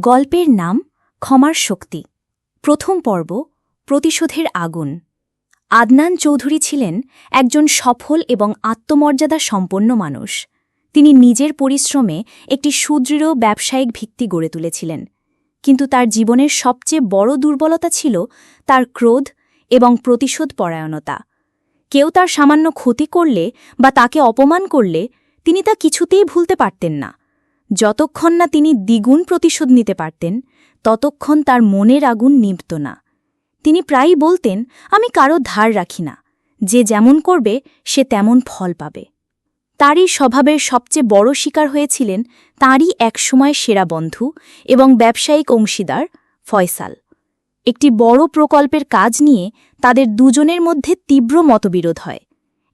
গল্পের নাম ক্ষমার শক্তি। প্রথম পর্ব, প্রতিশোধের আগুন। আদনান চৌধুরী ছিলেন একজন সফল এবং আত্মমর্যাদা সম্পন্ন মানুষ। তিনি নিজের পরিশ্রমে একটি সুদৃঢ় ব্যবসায়িক ভিত্তি গড়ে তুলেছিলেন। কিন্তু তার জীবনের সবচেয়ে বড় দুর্বলতা ছিল তার ক্রোধ এবং প্রতিশোধ পরায়ণতা কেউ তার সামান্য ক্ষতি করলে বা তাকে অপমান করলে তিনি তা কিছুতেই ভুলতে পারতেন না। যতক্ষণ না তিনি দ্বিগুণ প্রতিশোধ নিতে পারতেন, ততক্ষণ তার মনের আগুন নিভত না। তিনি প্রায়ই বলতেন, আমি কারও ধার রাখি না। যে যেমন করবে, সে তেমন ফল পাবে। তারই স্বভাবের সবচেয়ে বড় শিকার হয়েছিলেন তাঁরই একসময় সেরা বন্ধু এবং ব্যবসায়িক অংশীদার ফয়সাল। একটি বড় প্রকল্পের কাজ নিয়ে তাদের দুজনের মধ্যে তীব্র মতবিরোধ হয়।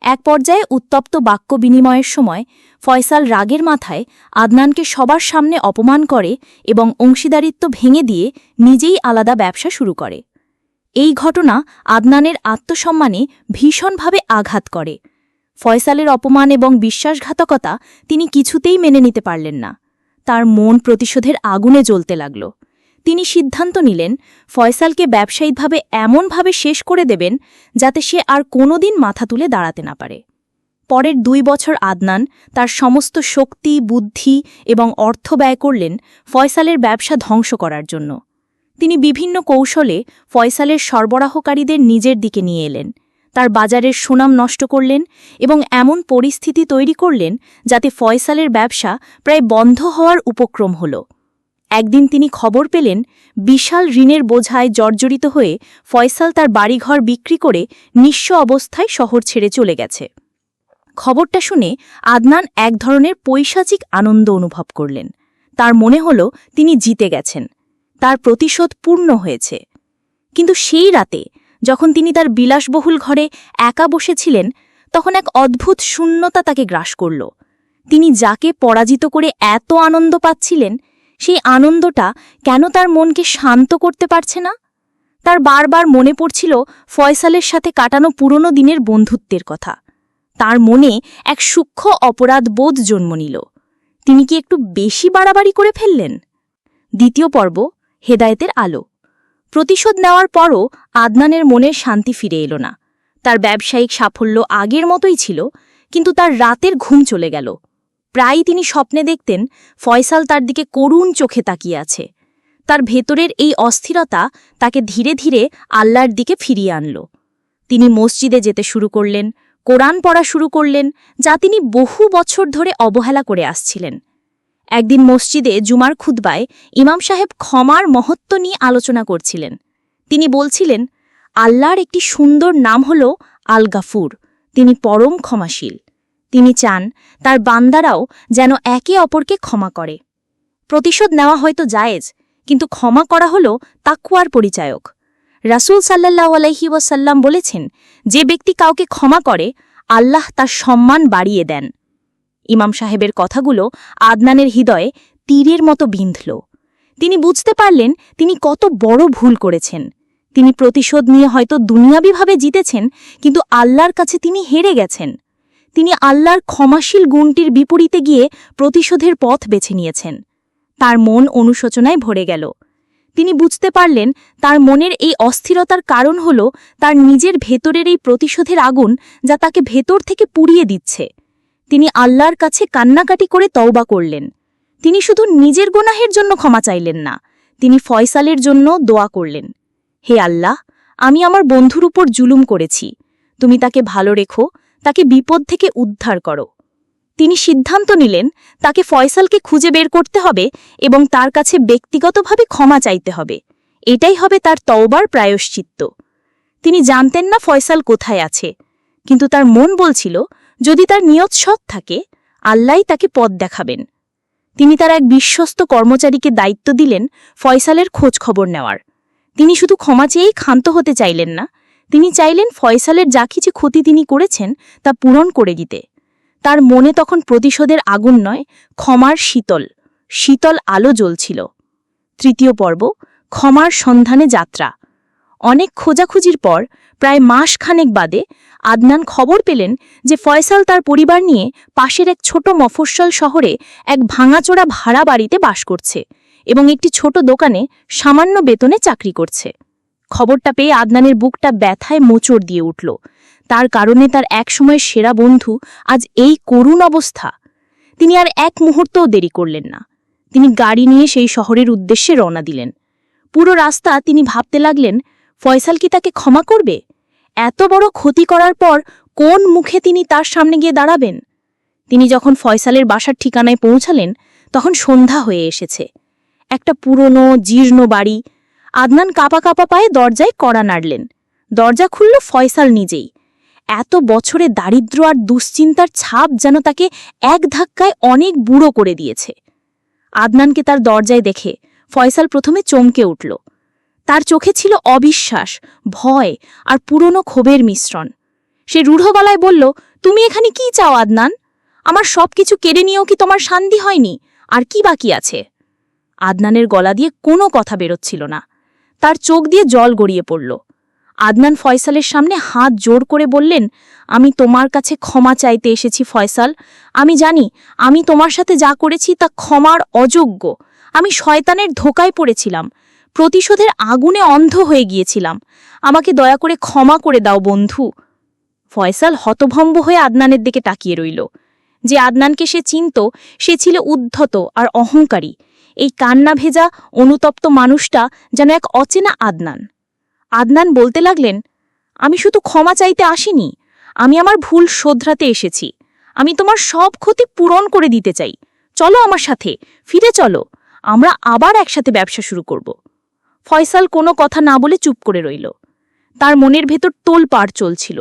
এক পর্যায়ে উত্তপ্ত বাক্য বিনিময়ের সময় ফয়সাল রাগের মাথায় আদনানকে সবার সামনে অপমান করে এবং অংশীদারিত্ব ভেঙে দিয়ে নিজেই আলাদা ব্যবসা শুরু করে। এই ঘটনা আদনানের আত্মসম্মানে ভীষণভাবে আঘাত করে। ফয়সালের অপমান এবং বিশ্বাসঘাতকতা তিনি কিছুতেই মেনে নিতে পারলেন না। তার মন প্রতিশোধের আগুনে জ্বলতে লাগল। তিনি সিদ্ধান্ত নিলেন, ফয়সালকে ব্যবসায়িকভাবে এমনভাবে শেষ করে দেবেন যাতে সে আর কোনোদিন মাথা তুলে দাঁড়াতে না পারে। পরের দুই বছর আদনান তার সমস্ত শক্তি, বুদ্ধি এবং অর্থ ব্যয় করলেন ফয়সালের ব্যবসা ধ্বংস করার জন্য। তিনি বিভিন্ন কৌশলে ফয়সালের সরবরাহকারীদের নিজের দিকে নিয়ে এলেন। তার বাজারের সুনাম নষ্ট করলেন এবং এমন পরিস্থিতি তৈরি করলেন যাতে ফয়সালের ব্যবসা প্রায় বন্ধ হওয়ার উপক্রম হল। একদিন তিনি খবর পেলেন, বিশাল ঋণের বোঝায় জর্জরিত হয়ে ফয়সাল তার বাড়িঘর বিক্রি করে নিঃস্ব অবস্থায় শহর ছেড়ে চলে গেছে। খবরটা শুনে আদনান এক ধরনের পৈশাচিক আনন্দ অনুভব করলেন। তার মনে হল তিনি জিতে গেছেন। তার প্রতিশোধ পূর্ণ হয়েছে। কিন্তু সেই রাতে যখন তিনি তার বিলাসবহুল ঘরে একা বসেছিলেন, তখন এক অদ্ভুত শূন্যতা তাকে গ্রাস করল। তিনি যাকে পরাজিত করে এত আনন্দ পাচ্ছিলেন সেই আনন্দটা কেন তার মনকে শান্ত করতে পারছে না? তার বারবার মনে পড়ছিল ফয়সালের সাথে কাটানো পুরনো দিনের বন্ধুত্বের কথা। তার মনে এক সূক্ষ্ম অপরাধ বোধ জন্ম নিল। তিনি কি একটু বেশি বাড়াবাড়ি করে ফেললেন? দ্বিতীয় পর্ব, হেদায়েতের আলো। প্রতিশোধ নেওয়ার পরও আদনানের মনের শান্তি ফিরে এলো না। তার ব্যবসায়িক সাফল্য আগের মতোই ছিল, কিন্তু তার রাতের ঘুম চলে গেল। প্রায়ই তিনি স্বপ্নে দেখতেন ফয়সাল তার দিকে করুণ চোখে তাকিয়ে আছে। তার ভেতরের এই অস্থিরতা তাকে ধীরে ধীরে আল্লাহর দিকে ফিরিয়ে আনল। তিনি মসজিদে যেতে শুরু করলেন, কোরআন পড়া শুরু করলেন, যা তিনি বহু বছর ধরে অবহেলা করে আসছিলেন। একদিন মসজিদে জুমার খুদ্বায় ইমাম সাহেব ক্ষমার মহত্ব নিয়ে আলোচনা করছিলেন। তিনি বলছিলেন, আল্লাহর একটি সুন্দর নাম হল আল গাফুর তিনি পরম ক্ষমাশীল। তিনি চান তার বান্দারাও যেন একে অপরকে ক্ষমা করে। প্রতিশোধ নেওয়া হয়তো জায়েজ, কিন্তু ক্ষমা করা হল তাকুয়ার পরিচায়ক। রাসুল সাল্লাহ আলহি ওয়াসাল্লাম বলেছেন, যে ব্যক্তি কাউকে ক্ষমা করে, আল্লাহ তার সম্মান বাড়িয়ে দেন। ইমাম সাহেবের কথাগুলো আদনানের হৃদয়ে তীরের মতো বিঁধল। তিনি বুঝতে পারলেন তিনি কত বড় ভুল করেছেন। তিনি প্রতিশোধ নিয়ে হয়তো দুনিয়াবিভাবে জিতেছেন, কিন্তু আল্লাহর কাছে তিনি হেরে গেছেন। তিনি আল্লাহর ক্ষমাশীল গুণটির বিপরীতে গিয়ে প্রতিশোধের পথ বেছে নিয়েছেন। তার মন অনুশোচনায় ভরে গেল। তিনি বুঝতে পারলেন, তার মনের এই অস্থিরতার কারণ হল তার নিজের ভেতরের এই প্রতিশোধের আগুন যা তাকে ভেতর থেকে পুড়িয়ে দিচ্ছে। তিনি আল্লাহর কাছে কান্নাকাটি করে তওবা করলেন। তিনি শুধু নিজের গোনাহের জন্য ক্ষমা চাইলেন না, তিনি ফয়সালের জন্য দোয়া করলেন। হে আল্লাহ, আমি আমার বন্ধুর উপর জুলুম করেছি। তুমি তাকে ভালো রেখো তাকে বিপদ থেকে উদ্ধার করো। তিনি সিদ্ধান্ত নিলেন, তাকে ফয়সালকে খুঁজে বের করতে হবে এবং তার কাছে ব্যক্তিগতভাবে ক্ষমা চাইতে হবে। এটাই হবে তার তওবার প্রায়শ্চিত্ত। তিনি জানতেন না ফয়সাল কোথায় আছে, কিন্তু তার মন বলছিল, যদি তার নিয়ত সৎ থাকে, আল্লাহ তাকে পথ দেখাবেন। তিনি তার এক বিশ্বস্ত কর্মচারীকে দায়িত্ব দিলেন ফয়সালের খোঁজ খবর নেওয়ার। তিনি শুধু ক্ষমা চেয়েই ক্ষান্ত হতে চাইলেন না তিনি চাইলেন ফয়সালের যা কিছু ক্ষতি তিনি করেছেন তা পূরণ করে দিতে। তার মনে তখন প্রতিশোধের আগুন নয়, ক্ষমার শীতল শীতল আলো জ্বলছিল। তৃতীয় পর্ব, ক্ষমার সন্ধানে যাত্রা। অনেক খোঁজাখুঁজির পর, প্রায় মাস খানেক বাদে, আদনান খবর পেলেন যে ফয়সাল তার পরিবার নিয়ে পাশের এক ছোট মফস্বল শহরে এক ভাঙাচোরা ভাড়া বাড়িতে বাস করছে এবং একটি ছোট দোকানে সামান্য বেতনে চাকরি করছে। খবরটা পেয়ে আদনানের বুকটা ব্যথায় মোচড় দিয়ে উঠল। তার কারণে তার একসময়ের সেরা বন্ধু আজ এই করুণ অবস্থা। তিনি আর এক মুহূর্তও দেরি করলেন না। তিনি গাড়ি নিয়ে সেই শহরের উদ্দেশ্যে রওনা দিলেন। পুরো রাস্তা তিনি ভাবতে লাগলেন, ফয়সাল কি তাকে ক্ষমা করবে? এত বড় ক্ষতি করার পর কোন মুখে তিনি তার সামনে গিয়ে দাঁড়াবেন? তিনি যখন ফয়সালের বাসার ঠিকানায় পৌঁছালেন, তখন সন্ধ্যা হয়ে এসেছে। একটা পুরনো, জীর্ণ বাড়ি আদনান কাপা কাপা পায়ে দরজায় কড়া নাড়লেন। দরজা খুলল ফয়সাল নিজেই। এত বছরে দারিদ্র আর দুশ্চিন্তার ছাপ যেন তাকে এক ধাক্কায় অনেক বুড়ো করে দিয়েছে। আদনানকে তার দরজায় দেখে ফয়সাল প্রথমে চমকে উঠল। তার চোখে ছিল অবিশ্বাস, ভয় আর পুরনো ক্ষোভের মিশ্রণ। সে রূঢ় গলায় বলল, তুমি এখানে কি চাও আদনান? আমার সব কিছু কেড়ে নিয়েও কি তোমার শান্তি হয়নি? আর কি বাকি আছে? আদনানের গলা দিয়ে কোনো কথা বেরোচ্ছিল না। তার চোখ দিয়ে জল গড়িয়ে পড়ল। আদনান ফয়সালের সামনে হাত জোর করে বললেন, আমি তোমার কাছে ক্ষমা চাইতে এসেছি ফয়সাল। আমি জানি, আমি তোমার সাথে যা করেছি তা ক্ষমার অযোগ্য। আমি শয়তানের ধোকায় পড়েছিলাম। প্রতিশোধের আগুনে অন্ধ হয়ে গিয়েছিলাম। আমাকে দয়া করে ক্ষমা করে দাও, বন্ধু। ফয়সাল হতভম্ব হয়ে আদনানের দিকে তাকিয়ে রইল। যে আদনানকে সে চিনত, সে ছিল উদ্ধত আর অহংকারী। এই কান্না ভেজা অনুতপ্ত মানুষটা যেন এক অচেনা আদনান। আদনান বলতে লাগলেন, আমি শুধু ক্ষমা চাইতে আসিনি, আমি আমার ভুল শোধরাতে এসেছি। আমি তোমার সব ক্ষতি পূরণ করে দিতে চাই। চলো আমার সাথে, ফিরে চলো, আমরা আবার একসাথে ব্যবসা শুরু করব। ফয়সাল কোনো কথা না বলে চুপ করে রইল। তার মনের ভেতর তোল পার চলছিল।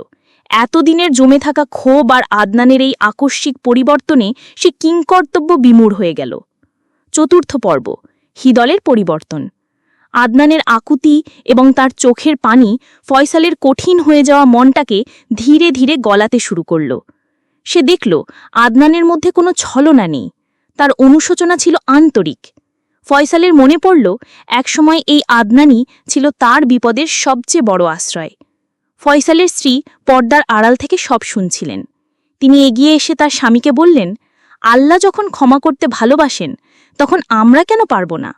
এতদিনের জমে থাকা ক্ষোভ আর আদনানের এই আকস্মিক পরিবর্তনে সে কিংকর্তব্য বিমূঢ় হয়ে গেল। চতুর্থ পর্ব, হিদলের পরিবর্তন। আদনানের আকুতি এবং তার চোখের পানি ফয়সালের কঠিন হয়ে যাওয়া মনটাকে ধীরে ধীরে গলাতে শুরু করল। সে দেখল, আদনানের মধ্যে কোনো ছলনা নেই। তার অনুশোচনা ছিল আন্তরিক। ফয়সালের মনে পড়ল, একসময় এই আদনানি ছিল তার বিপদের সবচেয়ে বড় আশ্রয়। ফয়সালের স্ত্রী পর্দার আড়াল থেকে সব শুনছিলেন। তিনি এগিয়ে এসে তার স্বামীকে বললেন আল্লাহ যখন ক্ষমা করতে ভালোবাসেন, তখন আমরা কেন পারব না?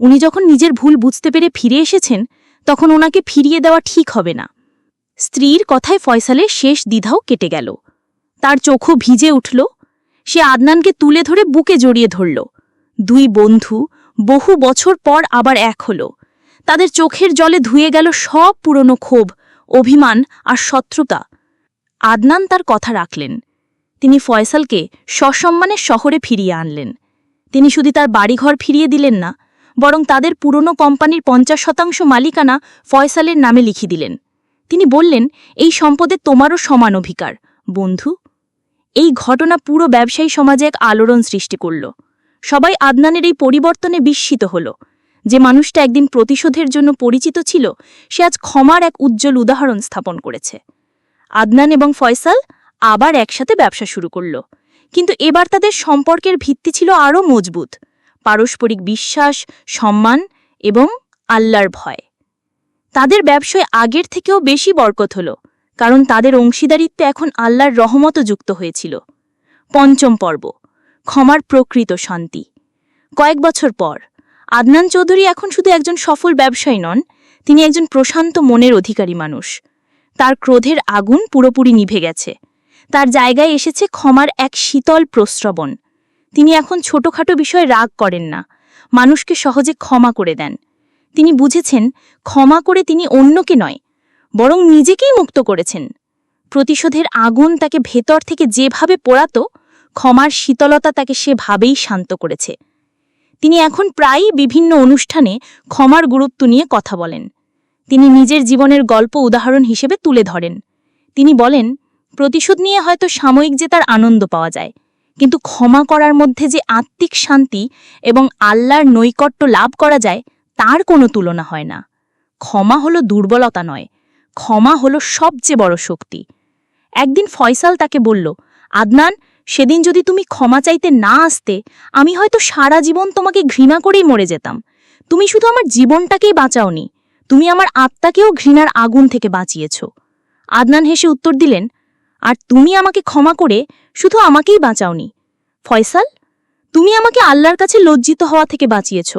উনি যখন নিজের ভুল বুঝতে পেরে ফিরে এসেছেন, তখন ওনাকে ফিরিয়ে দেওয়া ঠিক হবে না। স্ত্রীর কথায় ফয়সালের শেষ দ্বিধাও কেটে গেল। তার চোখও ভিজে উঠল। সে আদনানকে তুলে ধরে বুকে জড়িয়ে ধরল। দুই বন্ধু বহু বছর পর আবার এক হল। তাদের চোখের জলে ধুয়ে গেল সব পুরনো ক্ষোভ, অভিমান আর শত্রুতা। আদনান তার কথা রাখলেন। তিনি ফয়সালকে সসম্মানে শহরে ফিরিয়ে আনলেন। তিনি শুধু তার বাড়িঘর ফিরিয়ে দিলেন না, বরং তাদের পুরনো কোম্পানির পঞ্চাশ শতাংশ মালিকানা ফয়সালের নামে লিখি দিলেন। তিনি বললেন, এই সম্পদে তোমারও সমান অধিকার, বন্ধু। এই ঘটনা পুরো ব্যবসায়ী সমাজে এক আলোড়ন সৃষ্টি করল। সবাই আদনানের এই পরিবর্তনে বিস্মিত হল। যে মানুষটা একদিন প্রতিশোধের জন্য পরিচিত ছিল, সে আজ ক্ষমার এক উজ্জ্বল উদাহরণ স্থাপন করেছে। আদনান এবং ফয়সাল আবার একসাথে ব্যবসা শুরু করল। কিন্তু এবার তাদের সম্পর্কের ভিত্তি ছিল আরও মজবুত। পারস্পরিক বিশ্বাস, সম্মান এবং আল্লাহর ভয়। তাদের ব্যবসায় আগের থেকেও বেশি বরকত হল, কারণ তাদের অংশীদারিত্বে এখন আল্লাহর রহমত যুক্ত হয়েছিল। পঞ্চম পর্ব, ক্ষমার প্রকৃত শান্তি। কয়েক বছর পর, আদনান চৌধুরী এখন শুধু একজন সফল ব্যবসায়ী নন, তিনি একজন প্রশান্ত মনের অধিকারী মানুষ। তার ক্রোধের আগুন পুরোপুরি নিভে গেছে। তার জায়গায় এসেছে ক্ষমার এক শীতল প্রস্রবণ। তিনি এখন ছোটখাটো বিষয়ে রাগ করেন না। মানুষকে সহজে ক্ষমা করে দেন। তিনি বুঝেছেন, ক্ষমা করে তিনি অন্যকে নয়, বরং নিজেকেই মুক্ত করেছেন। প্রতিশোধের আগুন তাকে ভেতর থেকে যেভাবে পোড়াত, ক্ষমার শীতলতা তাকে সেভাবেই শান্ত করেছে। তিনি এখন প্রায়ই বিভিন্ন অনুষ্ঠানে ক্ষমার গুরুত্ব নিয়ে কথা বলেন। তিনি নিজের জীবনের গল্প উদাহরণ হিসেবে তুলে ধরেন। তিনি বলেন প্রতিশোধ নিয়ে হয়তো সাময়িক যে তার আনন্দ পাওয়া যায়, কিন্তু ক্ষমা করার মধ্যে যে আত্মিক শান্তি এবং আল্লাহর নৈকট্য লাভ করা যায়, তার কোনো তুলনা হয় না। ক্ষমা হলো দুর্বলতা নয়, ক্ষমা হলো সবচেয়ে বড় শক্তি। একদিন ফয়সাল তাকে বলল, আদনান, সেদিন যদি তুমি ক্ষমা চাইতে না আসতে, আমি হয়তো সারা জীবন তোমাকে ঘৃণা করেই মরে যেতাম। তুমি শুধু আমার জীবনটাকেই বাঁচাওনি, তুমি আমার আত্মাকেও ঘৃণার আগুন থেকে বাঁচিয়েছ। আদনান হেসে উত্তর দিলেন আর তুমি আমাকে ক্ষমা করে শুধু আমাকেই বাঁচাওনি। ফয়সাল, তুমি আমাকে আল্লাহর কাছে লজ্জিত হওয়া থেকে বাঁচিয়েছ।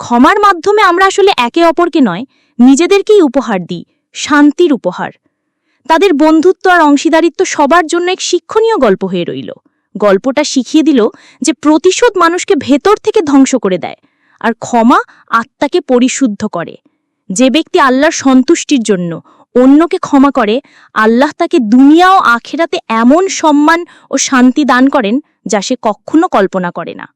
ক্ষমার মাধ্যমে আমরা আসলে একে অপরকে নয়, নিজেদেরকেই উপহার দিই, শান্তির উপহার। তাদের বন্ধুত্ব আর অংশীদারিত্ব সবার জন্য এক শিক্ষণীয় গল্প হয়ে রইল। গল্পটা শিখিয়ে দিল যে প্রতিশোধ মানুষকে ভেতর থেকে ধ্বংস করে দেয় আর ক্ষমা আত্মাকে পরিশুদ্ধ করে। যে ব্যক্তি আল্লাহর সন্তুষ্টির জন্য অন্যকে ক্ষমা করে, আল্লাহ তাকে দুনিয়া ও আখেরাতে এমন সম্মান ও শান্তি দান করেন যা সে কখনো কল্পনা করে না।